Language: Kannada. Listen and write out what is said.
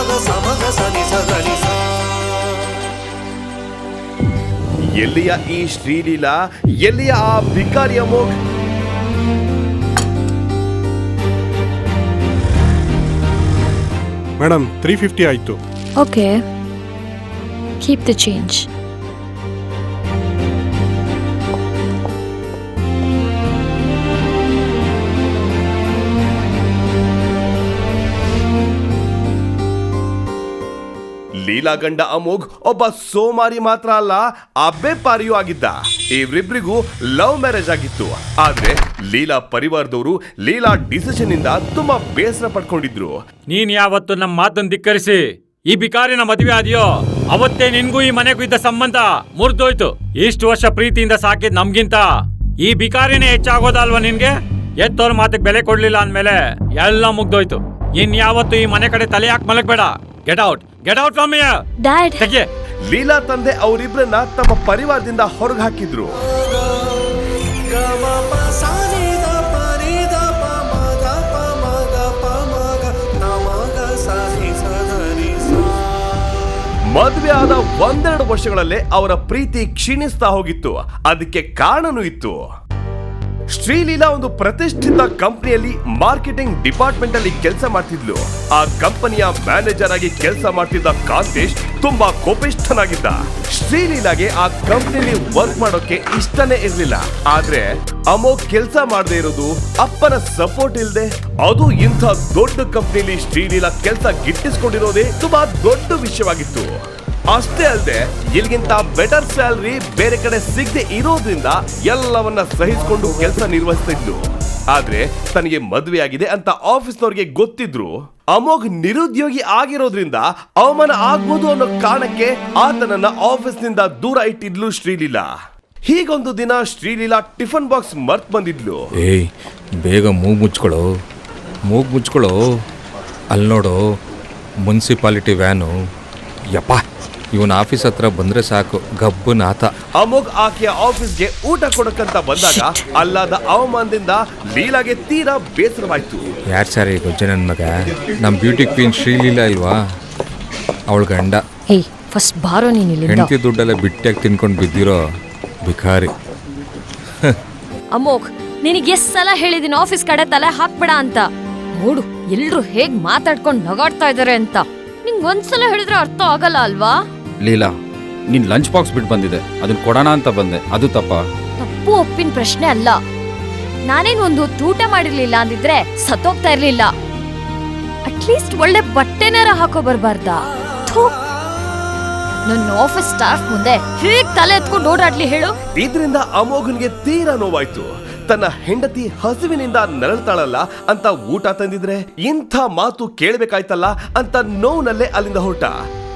ಮಗ ಸಮಗ ಸನಿ ಸಗಳಿಸ ಎಲ್ಲಿಯ ಈ ಶ್ರೀಲೀಲಾ ಎಲ್ಲಿಯ ಆ ಭಿಕಾರಿಯ ಮೋಗ್ ಮೇಡಮ್ ತ್ರೀ ಫಿಫ್ಟಿ ಆಯ್ತು. Okay keep the change Leela ಗಂಡ ಅಮೋಘ್ ಒಬ್ಬ ಸೋಮಾರಿ ಮಾತ್ರ ಅಲ್ಲ ಅಬ್ಬೆ ಪಾರಿಯೂ ಆಗಿದ್ದ. ಇವರಿಬ್ರಿಗೂ ಲವ್ ಮ್ಯಾರೇಜ್ ಆಗಿತ್ತು. ಆದ್ರೆ ಲೀಲಾ ಪರಿವಾರದವರು ಲೀಲಾ ಡಿಸಿಷನ್ ಇಂದ ತುಂಬಾ ಬೇಸರ ಪಡ್ಕೊಂಡಿದ್ರು. ನೀನ್ ಯಾವತ್ತು ನಮ್ಮ ಮಾತನ್ನು ಧಿಕ್ಕರಿಸಿ, ಈ ಬಿಕಾರಿನ ಮದುವೆ ಆದಿಯೋ, ಅವತ್ತೇ ನಿನ್ಗೂ ಈ ಮನೆಗೂ ಇದ್ದ ಸಂಬಂಧ ಮುರಿದೋಯ್ತು. ಇಷ್ಟು ವರ್ಷ ಪ್ರೀತಿಯಿಂದ ಸಾಕಿದ್ ನಮ್ಗಿಂತ ಈ ಬಿಕಾರಿನೇ ಹೆಚ್ಚಾಗೋದಲ್ವಾ ನಿನ್ಗೆ? ಎತ್ತೋರ್ ಮಾತಿಗೆ ಬೆಲೆ ಕೊಡ್ಲಿಲ್ಲ ಅಂದ್ಮೇಲೆ ಎಲ್ಲ ಮುಗ್ದೋಯ್ತು. ಇನ್ ಯಾವತ್ತು ಈ ಮನೆ ಕಡೆ ತಲೆ ಹಾಕಿ ಮಲಗ್ಬೇಡ. Get out get out from Dad, ತೆಗೆ ಲೀಲಾ ತಂದೆ ಅವರಿಬ್ಬರನ್ನ ತಮ್ಮ ಪರಿವಾರದಿಂದ ಹೊರಗೆ ಹಾಕಿದ್ರು ಮದುವೆ ಆದ ಒಂದೆರಡು ವರ್ಷಗಳಲ್ಲೇ ಅವರ ಪ್ರೀತಿ ಕ್ಷೀಣಿಸ್ತಾ ಹೋಗಿತ್ತು. ಅದಕ್ಕೆ ಕಾರಣನೂ ಇತ್ತು. ಶ್ರೀಲೀಲಾ ಒಂದು ಪ್ರತಿಷ್ಠಿತ ಕಂಪನಿಯಲ್ಲಿ ಮಾರ್ಕೆಟಿಂಗ್ ಡಿಪಾರ್ಟ್ಮೆಂಟ್ ಅಲ್ಲಿ ಕೆಲಸ ಮಾಡ್ತಿದ್ಲು. ಆ ಕಂಪನಿಯ ಮ್ಯಾನೇಜರ್ ಆಗಿ ಕೆಲಸ ಮಾಡ್ತಿದ್ದ ಕಾಂತೇಶ್ ತುಂಬಾ ಕೋಪಿಷ್ಠನಾಗಿದ್ದ. ಶ್ರೀಲೀಲಾಗೆ ಆ ಕಂಪನಿಲಿ ವರ್ಕ್ ಮಾಡೋಕೆ ಇಷ್ಟನೇ ಇರ್ಲಿಲ್ಲ. ಆದ್ರೆ ಅಮೋ ಕೆಲಸ ಮಾಡದೇ ಇರೋದು ಅಪ್ಪನ ಸಪೋರ್ಟ್ ಇಲ್ಲದೆ ಅದು ಇಂಥ ದೊಡ್ಡ ಕಂಪನಿಲಿ ಶ್ರೀಲೀಲಾ ಕೆಲಸ ಗಿಟ್ಟಿಸ್ಕೊಂಡಿರೋದೇ ತುಂಬಾ ದೊಡ್ಡ ವಿಷಯವಾಗಿತ್ತು. ಅಷ್ಟೇ ಅಲ್ಲದೆ ಇಲ್ಗಿಂತ ಬೆಟರ್ ಸ್ಯಾಲರಿ ಬೇರೆ ಕಡೆ ಸಿಗದೆ ಇರೋದ್ರಿಂದ ಎಲ್ಲವನ್ನ ಸಹಿಸಿಕೊಂಡು ಕೆಲಸ ನಿರ್ವಹಿಸ್ತಿದ್ಲು ಆದ್ರೆ ತನಗೆ ಮದುವೆ ಆಗಿದೆ ಅಂತ ಆಫೀಸ್ನವ್ರಿಗೆ ಗೊತ್ತಿದ್ರು, ಅಮೋಘ್ ನಿರುದ್ಯೋಗಿ ಆಗಿರೋದ್ರಿಂದ ಅವಮಾನ ಆಗ್ಬೋದು ಅನ್ನೋ ಕಾರಣಕ್ಕೆ ಆತನನ್ನ ಆಫೀಸ್ನಿಂದ ದೂರ ಇಟ್ಟಿದ್ಲು ಶ್ರೀಲೀಲಾ. ಹೀಗೊಂದು ದಿನ ಶ್ರೀಲೀಲಾ ಟಿಫನ್ ಬಾಕ್ಸ್ ಮರ್ತ್ ಬಂದಿದ್ಲು. ಏಯ್, ಬೇಗ ಮೂಗು ಮುಚ್ಕೊಳ್ಳೋ ಮೂಗು ಮುಚ್ಕೊಳ್ಳೋ. ಅಲ್ಲಿ ನೋಡು, ಮುನ್ಸಿಪಾಲಿಟಿ ವ್ಯಾನು. ಯಪ್ಪ. ಇವನ ಆಫೀಸ್ ಹತ್ರ ಬಂದ್ರೆ ಸಾಕು. ಗಬ್ಬು ನಾಥ ಅಮೋಘ್ ಆಕೆಯ ಆಫೀಸ್ಗೆ ಊಟ ಕೊಡಕಂತ ಬಂದಾಗ ಅಲ್ಲಾದ ಅವಮಾನದಿಂದ ಲೀಲಾಗೆ ತೀರಾ ಬೇಸರವಾಯ್ತು. ಯಾರು ಸರ್ ಈ ಗೊಜ್ಜೆ ನನ್ನ ಮಗ? ನಮ್ಮ ಬ್ಯೂಟಿ ಕ್ವೀನ್ ಶ್ರೀಲೀಲಾ ಇಲ್ವಾ? ಅವಳ ಗಂಡ. ಹೇ ಫಸ್ಟ್ ಬಾರೋ ನೀನು ಇಲ್ಲಿಂದ. ಹೆಂಡತಿ ದುಡ್ಡೆಲ್ಲ ಬಿಟ್ಟಿಯಾಗಿ ತಿನ್ಕೊಂಡು ಬಿದ್ದಿರೋ ಭಿಕಾರಿ ಅಮೋಘ್ ನಿನಗೆ ಎಷ್ಟ್ ಸಲ ಹೇಳಿದೀನಿ ಆಫೀಸ್ ಕಡೆ ತಲೆ ಹಾಕ್ಬೇಡ ಅಂತ. ನೋಡು ಎಲ್ರು ಹೇಗ್ ಮಾತಾಡ್ಕೊಂಡು ನಗಾಡ್ತಾ ಇದಾರೆ ಅಂತ. ನಿಂಗ್ ಒಂದ್ಸಲ ಹೇಳಿದ್ರೆ ಅರ್ಥ ಆಗಲ್ಲ ಅಲ್ವಾ? ಲೀಲಾ ನಿನ್ ಲಂಚ್ ಬಾಕ್ಸ್ ಬಿಟ್ಟು ಬಂದಿದೆ. ಅದನ್ನ ಕೊಡೋಣ ಅಂತ ಬಂದೆ. ಅದು ತಪ್ಪ? ತಪ್ಪು ಒಪ್ಪಿನ ಪ್ರಶ್ನೆ ಅಲ್ಲ. ನಾನೇನು ಒಂದು ತೂಟ ಊಟ ಮಾಡಿರ್ಲಿಲ್ಲ ಅಂದಿದ್ರೆ ಸತ್ತೋಗ್ತಾ ಇರ್ಲಿಲ್ಲ. ಅಟ್ಲೀಸ್ಟ್ ಒಳ್ಳೆ ಬಟ್ಟೆನಾರ ಹಾಕೋ ಬರಬಾರ್ದ. ಥು. ನನ್ನ ಆಫೀಸ್ ಸ್ಟಾಫ್ ಮುಂದೆ ಹೇಗ್ ತಲೆ ಎತ್ಕೊಂಡು ಓಡಾಡ್ಲಿ ಹೇಳು. ಇದರಿಂದ ಅಮೋಘನ್ಗೆ ತೀರಾ ನೋವಾಯ್ತು. ತನ್ನ ಹೆಂಡತಿ ಹಸುವಿನಿಂದ ನರಳ್ತಾಳಲ್ಲ ಅಂತ ಊಟ ತಂದಿದ್ರೆ ಇಂಥ ಮಾತು ಕೇಳಬೇಕಾಯ್ತಲ್ಲ ಅಂತ ನೋವಿನಲ್ಲೇ ಅಲ್ಲಿಂದ ಹೊರಟ.